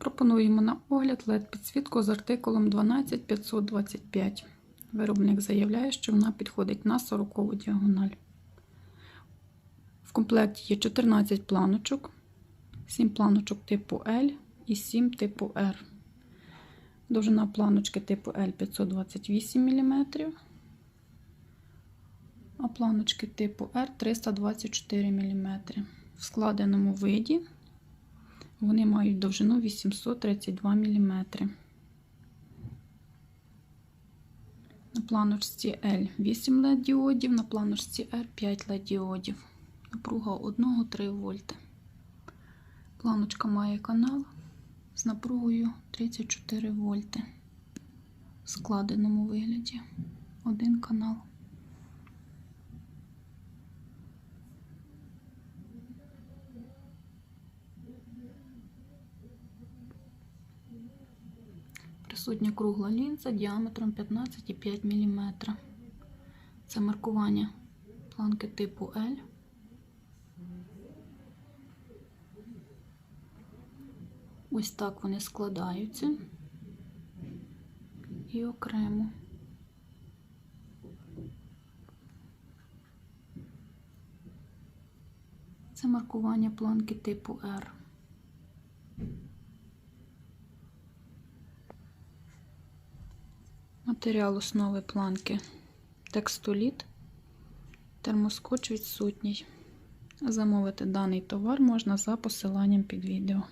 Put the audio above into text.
Пропонуємо на огляд led підсвітку з артикулом 12525. Виробник заявляє, що вона підходить на 40 діагональ. В комплекті є 14 планочок, 7 планочок типу L і 7 типу R. Довжина планочки типу L 528 мм, а планочки типу R 324 мм. В складеному виді вони мають довжину 832 мм. На планочці L 8 LED діодів, на планочці R 5 LED діодів. Напруга 1-3 вольти. Планочка має канал з напругою 34 вольти. В складеному вигляді. Один канал. Присутня кругла лінза діаметром 15,5 мм. Це маркування планки типу L. Ось так вони складаються і окремо. Це маркування планки типу R. Матеріал основи планки текстоліт, термоскоч відсутній. Замовити даний товар можна за посиланням під відео.